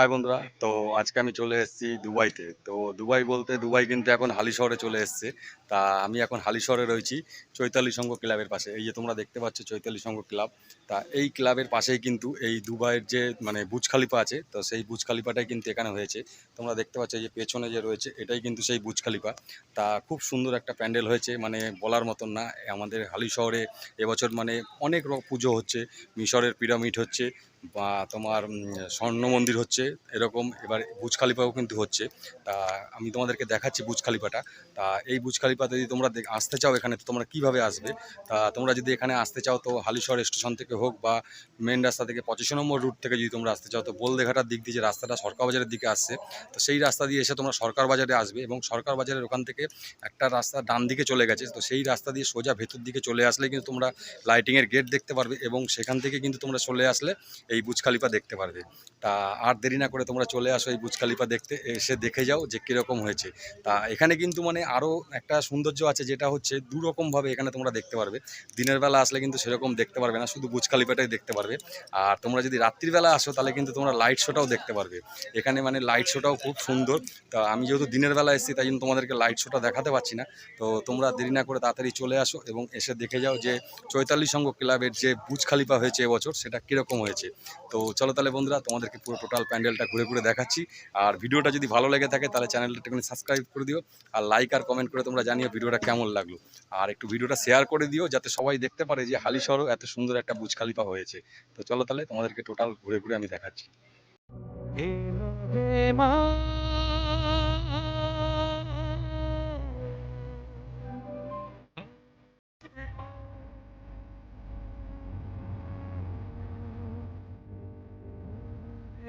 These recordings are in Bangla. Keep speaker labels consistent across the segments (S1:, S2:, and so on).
S1: হাই বন্ধুরা। তো আজকে আমি চলে এসেছি দুবাইতে। তো দুবাই বলতে দুবাই কিন্তু এখন হালি শহরে চলে এসেছে। তা আমি এখন হালি শহরে রয়েছি চৈতালি সংঘ ক্লাবের পাশে। এই যে তোমরা দেখতে পাচ্ছ চৈতালি সংঘ ক্লাব। তা এই ক্লাবের পাশেই কিন্তু এই দুবাইয়ের যে মানে বুজ আছে, তো সেই বুজ খালিফাটাই কিন্তু এখানে হয়েছে। তোমরা দেখতে পাচ্ছ যে পেছনে যে রয়েছে, এটাই কিন্তু সেই বুজ খালিফা। তা খুব সুন্দর একটা প্যান্ডেল হয়েছে মানে বলার মতন না। আমাদের হালি শহরে এবছর মানে অনেক রকম পুজো হচ্ছে। মিশরের পিরামিড হচ্ছে। বা তোমার স্বর্ণ মন্দির হচ্ছে, এরকম এবার বুজ খালিফাও কিন্তু হচ্ছে। তা আমি তোমাদেরকে দেখাচ্ছি বুজ খালিফাটা তা এই বুজ খালিফাতে যদি তোমরা আসতে চাও এখানে, তো তোমরা কীভাবে আসবে? তা তোমরা যদি এখানে আসতে চাও, তো হালিশহর স্টেশন থেকে হোক বা মেন রাস্তা থেকে পঁচিশ নম্বর রুট থেকে যদি তোমরা আসতে চাও, তো বোলদেঘাটার দিক দিয়ে যে রাস্তাটা সরকার বাজারের দিকে আসছে, তো সেই রাস্তা দিয়ে এসে তোমরা সরকার বাজারে আসবে এবং সরকার বাজারের ওখান থেকে একটা রাস্তা ডান দিকে চলে গেছে, তো সেই রাস্তা দিয়ে সোজা ভেতর দিকে চলে আসলে কিন্তু তোমরা লাইটিংয়ের গেট দেখতে পারবে এবং সেখান থেকে কিন্তু তোমরা চলে আসলে এই বুজ দেখতে পারবে। তা আর দেরি না করে তোমরা চলে আসো এই বুজ দেখতে, এসে দেখে যাও যে কীরকম হয়েছে। তা এখানে কিন্তু মানে আরও একটা সৌন্দর্য আছে যেটা হচ্ছে দুরকমভাবে এখানে তোমরা দেখতে পারবে। দিনের বেলা আসলে কিন্তু সেরকম দেখতে পারবে না, শুধু বুজ দেখতে পারবে। আর তোমরা যদি রাত্রিবেলা আসো তাহলে কিন্তু তোমরা লাইট শোটাও দেখতে পারবে। এখানে মানে লাইট শোটাও খুব সুন্দর। তা আমি যেহেতু দিনের বেলা এসেছি তাই জন্য তোমাদেরকে লাইট শোটা দেখাতে পারছি না। তো তোমরা দেরি না করে তাড়াতাড়ি চলে আসো এবং এসে দেখে যাও যে চৈতালি সংঘ ক্লাবের যে বুজ খালিফা হয়েছে এবছর সেটা কীরকম হয়েছে। তো চলো তাহলে বন্ধুরা, তোমাদেরকে পুরো টোটাল প্যান্ডেলটা ঘুরে ঘুরে দেখাচ্ছি। আর ভিডিওটা যদি ভালো লেগে থাকে, তাহলে চ্যানেলটা একটুখানি সাবস্ক্রাইব করে দিও। আর লাইক আর কমেন্ট করে তোমরা জানিও ভিডিওটা কেমন লাগল। আর একটু ভিডিওটা শেয়ার করে দিও, যাতে সবাই দেখতে পারে যে হালি শহরও এত সুন্দর একটা বুজ খালিফা হয়েছে। তো চলো তাহলে তোমাদেরকে টোটাল ঘুরে ঘুরে আমি দেখাচ্ছি।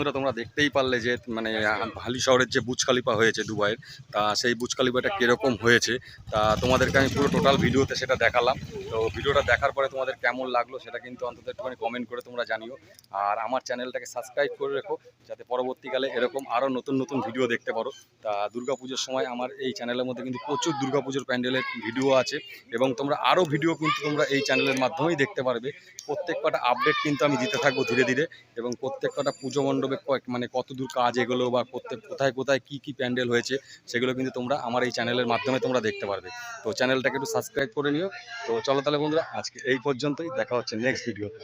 S1: বন্ধুরা, তোমরা দেখতেই পারলে যে মানে হালি শহরের যে বুজ হয়েছে দুবাইয়ের, তা সেই বুজ কীরকম হয়েছে, তা তোমাদেরকে আমি পুরো টোটাল ভিডিওতে সেটা দেখালাম। তো ভিডিওটা দেখার পরে তোমাদের কেমন লাগল সেটা কিন্তু অন্তত একটুখানি কমেন্ট করে তোমরা জানিও। আর আমার চ্যানেলটাকে সাবস্ক্রাইব করে রেখো, যাতে পরবর্তীকালে এরকম আরও নতুন নতুন ভিডিও দেখতে পারো। তা দুর্গাপুজোর সময় আমার এই চ্যানেলের মধ্যে কিন্তু প্রচুর দুর্গাপুজোর প্যান্ডেলের ভিডিও আছে, এবং তোমরা আরও ভিডিও কিন্তু তোমরা এই চ্যানেলের মাধ্যমেই দেখতে পারবে। প্রত্যেক কটা আপডেট কিন্তু আমি দিতে থাকব ধীরে ধীরে, এবং প্রত্যেক কটা পুজো মণ্ডপে কয়েক মানে কত দূর কাজ এগুলো বা কোথায় কোথায় কি কি প্যান্ডেল হয়েছে, সেগুলো কিন্তু তোমরা আমার এই চ্যানেলের মাধ্যমে তোমরা দেখতে পারবে। তো চ্যানেলটাকে একটু সাবস্ক্রাইব করে নিও। তো চলো তাহলে বন্ধুরা, আজকে এই পর্যন্তই। দেখা হচ্ছে নেক্সট ভিডিওতে